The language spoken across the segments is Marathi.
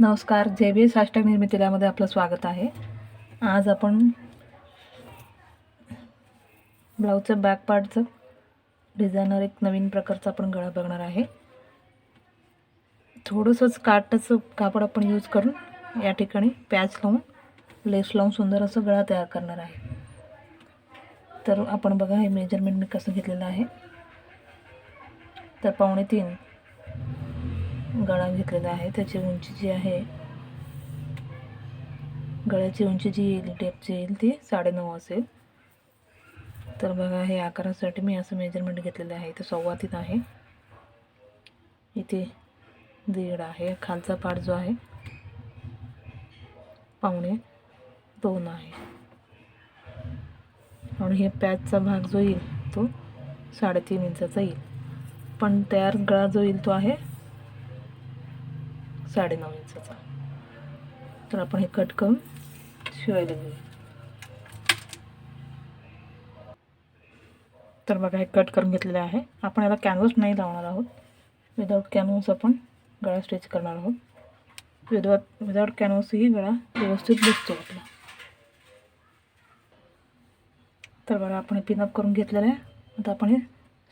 नमस्कार जे बी एस हॅशटॅग निर्मितीलामध्ये आपलं स्वागत आहे. आज आपण ब्लाऊजचं बॅक पार्टचं डिझायनर एक नवीन प्रकारचा आपण गळा बघणार आहे. थोडंसंच काटचं कापड आपण यूज करून या ठिकाणी पॅच लावून लेस लावून सुंदर असं गळा तयार करणार आहे. तर आपण बघा हे मेजरमेंट मी कसं घेतलेलं आहे. तर पावणे तीन गळा घेतलेला आहे. त्याची उंची जी आहे गळ्याची उंची जी येईल टेपची येईल ती साडेनऊ असेल. तर बघा हे आकारासाठी मी असं मेजरमेंट घेतलेलं आहे. इथे सव्वा तीन आहे. इथे दीड आहे. खालचा पाठ जो आहे पावणे दोन आहे. आणि हे पॅचचा भाग जो येईल तो साडेतीन इंचाचा येईल. पण तयार गळा जो येईल तो आहे साडेनऊ इंचाचा. तर आपण हे कट करून शिवायला घेऊया. तर बघा हे कट करून घेतलेले आहे. आपण याला कॅनव्हस नाही लावणार आहोत. विदाऊट कॅनव्हस आपण गळा स्टिच करणार आहोत. विदाऊट विदाऊट कॅनव्हसही गळा व्यवस्थित बसतो आपला. तर बघा आपण हे पिनअप करून घेतलेलं आहे. आता आपण हे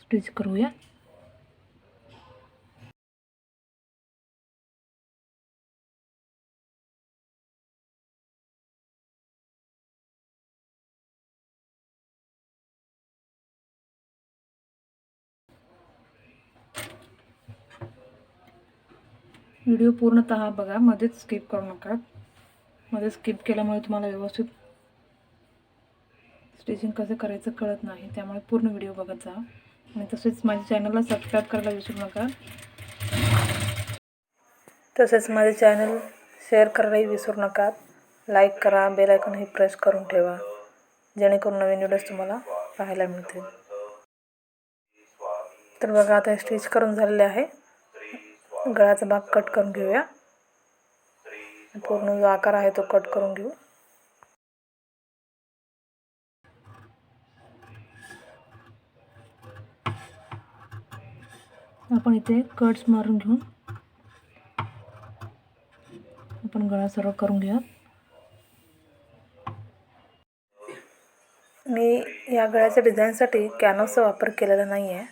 स्टिच करूया. व्हिडिओ पूर्णतः बघा मध्येच स्किप करू नका. मध्ये स्किप केल्यामुळे तुम्हाला व्यवस्थित स्टिचिंग कसं करायचं कळत नाही त्यामुळे पूर्ण व्हिडिओ बघत जा. आणि तसेच माझ्या चॅनलला सबस्क्राईब करायला विसरू नका. तसेच माझे चॅनल शेअर करायलाही विसरू नका. लाईक करा बेल आयकॉनही प्रेस करून ठेवा. जेणेकरून नवीन व्हिडिओज तुम्हाला पाहायला मिळतील. तर बघा आता स्टिच करून झालेले आहे. गळ्याचा भाग कट करून घेऊया. पूर्ण जो आकार आहे तो कट करून घेऊ. आपण इथे कट्स मारून घेऊन आपण गळा सर्व करून घेऊया. मी या गळ्याच्या डिझाईनसाठी कॅनव्हसचा वापर केलेला नाही आहे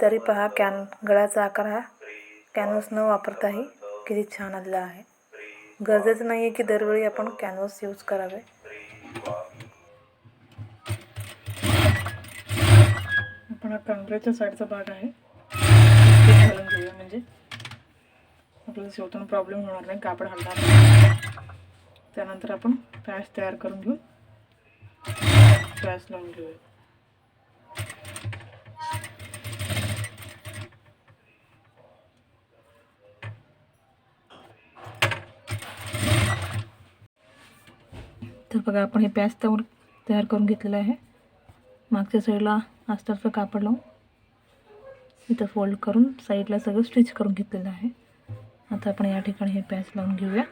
तरी पहा कॅन गळ्याचा आकार हा कॅनव्हस न वापरताही किती छान आलेला आहे. गरजेचं नाही आहे की दरवेळी आपण कॅनव्हस यूज करावे. आपण हा कमरेच्या साईडचा भाग आहे. घालून घेऊया म्हणजे आपल्याला शिवताना प्रॉब्लेम होणार नाही कापड हलणार नाही. त्यानंतर आपण पॅच तयार करून घेऊ. पॅच लावून घेऊया. तर बघा आपण हे प्याज तवर तयार करून घेतलेलं आहे. मागच्या साईडला आस्तरचं कापड लावून इथं फोल्ड करून साईडला सगळं स्टिच करून घेतलेलं आहे. आता आपण या ठिकाणी हे प्याज लावून घेऊया.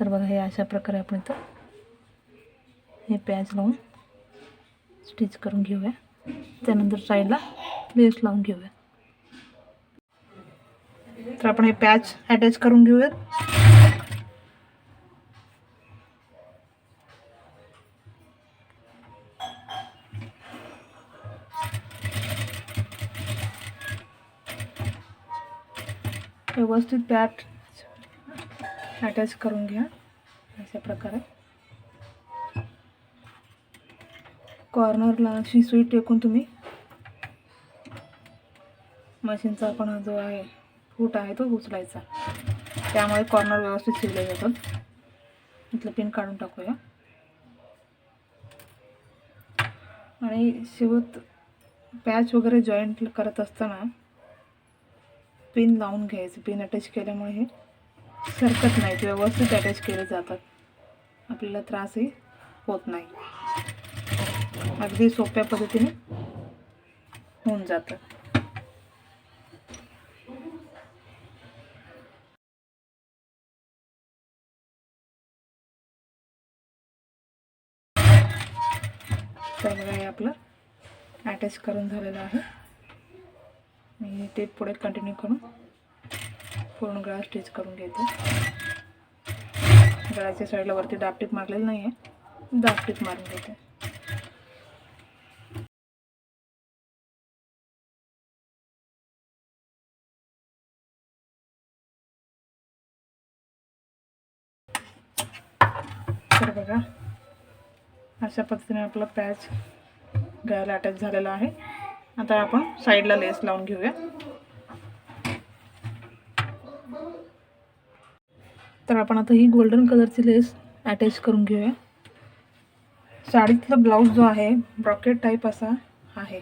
तर बघा हे अशा प्रकारे आपण इथं हे प्याज लावून स्टिच करून घेऊया. त्यानंतर साईडला लेस लावून घेऊया. तर आपण हे पॅच अटॅच करून घेऊयात. व्यवस्थित पॅट अटॅच करून घ्या. अशा प्रकारे. कॉर्नरला अशी सुई टेकून तुम्ही मशीनचा आपण हा जो आहे फूट आहे तो उचलायचा. त्यामुळे कॉर्नर व्यवस्थित शिवले जातात. इथलं पिन काढून टाकूया. आणि शिवत पॅच वगैरे जॉईंट करत असताना पिन लावून घ्यायचं. पिन अटॅच केल्यामुळे हे सरकत नाहीत व्यवस्थित अटॅच केले जातात. आपल्याला त्रासही होत नाही. अगदी सोप्या पद्धतीने होऊन जातं. तर हे आपलं अटॅच करून झालेलं आहे. मी ते पुढे कंटिन्यू करून पूर्ण गळा स्टिच करून घेते. गळ्याच्या साईडला वरती डाग मारलेलं नाही आहे डाग मारून घेते. तर बघा अशा पद्धतीने आपला पॅच गळ्याला अटॅच झालेला आहे. आता आपण साईडला लेस लावून घेऊया. तर आपण आता ही गोल्डन कलरची लेस अटॅच करून घेऊया. साडीतला ब्लाऊज जो आहे ब्रॉकेट टाईप असा आहे.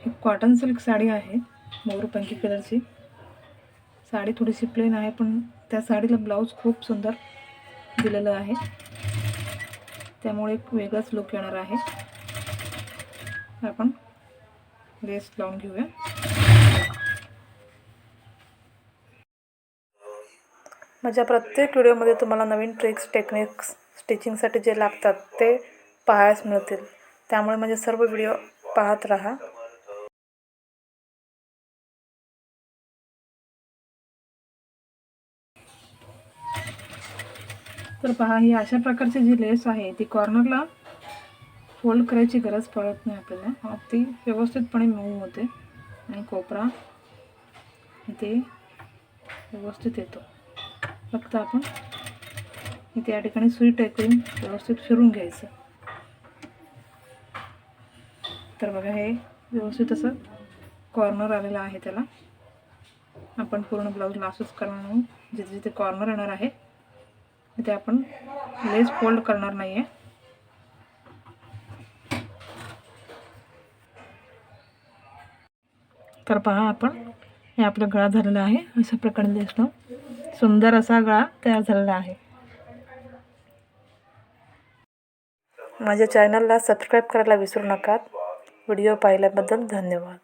ही कॉटन सिल्क साडी आहे मोरपंखी कलरची. साडी थोडीशी प्लेन आहे पण त्या साडीला ब्लाऊज खूप सुंदर दिलेलं आहे. त्यामुळे एक वेगळाच लुक येणार आहे. आपण लेस लावून घेऊया. माझ्या प्रत्येक व्हिडिओमध्ये तुम्हाला नवीन ट्रिक्स टेक्निक्स स्टिचिंगसाठी जे लागतात ते पाहायला मिळतील. त्यामुळे माझे सर्व व्हिडिओ पाहत राहा. तर पहा ही अशा प्रकारची जी लेस आहे ती कॉर्नरला फोल्ड करायची गरज पडत नाही आपल्याला. अगदी व्यवस्थितपणे मऊ होते. आणि कोपरा इथे व्यवस्थित येतो. फक्त आपण इथे या ठिकाणी सुई टाकून व्यवस्थित फिरून घ्यायचं. तर बघा हे व्यवस्थित असं कॉर्नर आलेलं आहे त्याला. आपण पूर्ण ब्लाऊजला असंच करणार नाही जिथे जिथे कॉर्नर येणार आहे तिथे आपण लेस फोल्ड करणार नाही आहे तर पहा आपण हे आपला गळा झालेला आहे. अशा प्रकारे दिसतो. सुंदर असा गळा तयार झालेला आहे. माझ्या चॅनलला सबस्क्राईब करायला विसरू नका. व्हिडिओ पाहिल्याबद्दल धन्यवाद.